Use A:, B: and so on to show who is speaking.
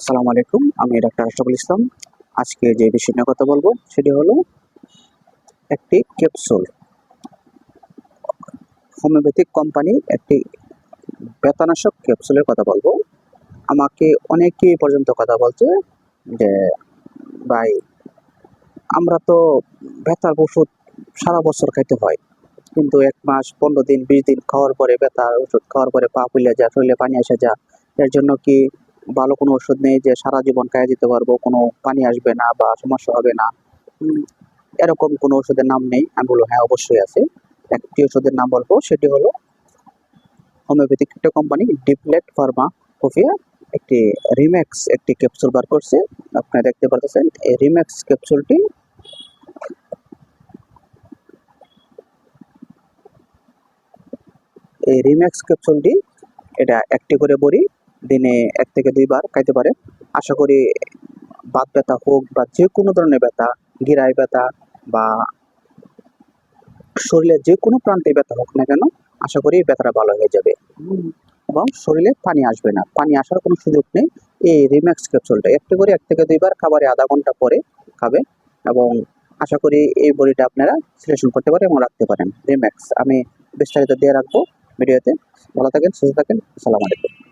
A: সালাম আলাইকুম, আমি ডাক্তার আশরাফুল ইসলাম। আজকে যে বিষয় নিয়ে কথা বলব সেটি হলো একটি ক্যাপসুল হোমিওপ্যাথিক কোম্পানির একটি ব্যথানাশক ক্যাপসুলের কথা বলব। আমাকে অনেকেই পর্যন্ত কথা বলছে যে, ভাই, আমরা তো ব্যথার ওষুধ সারা বছর খাইতে হয়। কিন্তু এক মাস পনেরো দিন, বিশ দিন খাওয়ার পরে ব্যথার ওষুধ খাওয়ার পরে পা ফুলে যা শরীরে পানি এসে যা এর জন্য কি ভালো কোনো ওষুধ নেই যে সারা জীবন খাইয়ে দিতে পারব, কোনো পানি আসবে না বা সমস্যা হবে না। এরকম কোনো ওষুধের নাম নেই, আমি বলব হ্যাঁ অবশ্যই আছে। একটি ওষুধের নাম বলব, সেটি হলো হোমিওপ্যাথিক একটা কোম্পানি ডিপলেট ফার্মা কফিয়া একটি রিম্যাক্স একটি ক্যাপসুল বার করছে। আপনারা দেখতে পারতেছেন, এই রিম্যাক্স ক্যাপসুলটি এই রিম্যাক্স ক্যাপসুলটি এটা একটি করে বড়ি দিনে এক থেকে দুইবার খাইতে পারে। আশা করি বাত ব্যথা হোক বা যে কোনো ধরনের ব্যথা, গিরায় ব্যথা বা শরীরের যে কোনো প্রান্তে ব্যথা হোক না কেন, আশা করি ব্যথাটা ভালো হয়ে যাবে। এবং শরীরে পানি আসবে না। পানি আসার কোনো সুযোগ নেই। এই রিম্যাক্স ক্যাপসুলটা একটি করে এক থেকে দুইবার খাবারে আধা ঘণ্টা পরে খাবে এবং আশা করি এই বড়িটা আপনারা সিলেকশন করতে পারেন এবং রাখতে পারেন। রিম্যাক্স আমি বিস্তারিত দিয়ে রাখব ভিডিওতে। ভালো থাকেন, সুস্থ থাকেন। আসসালামু আলাইকুম।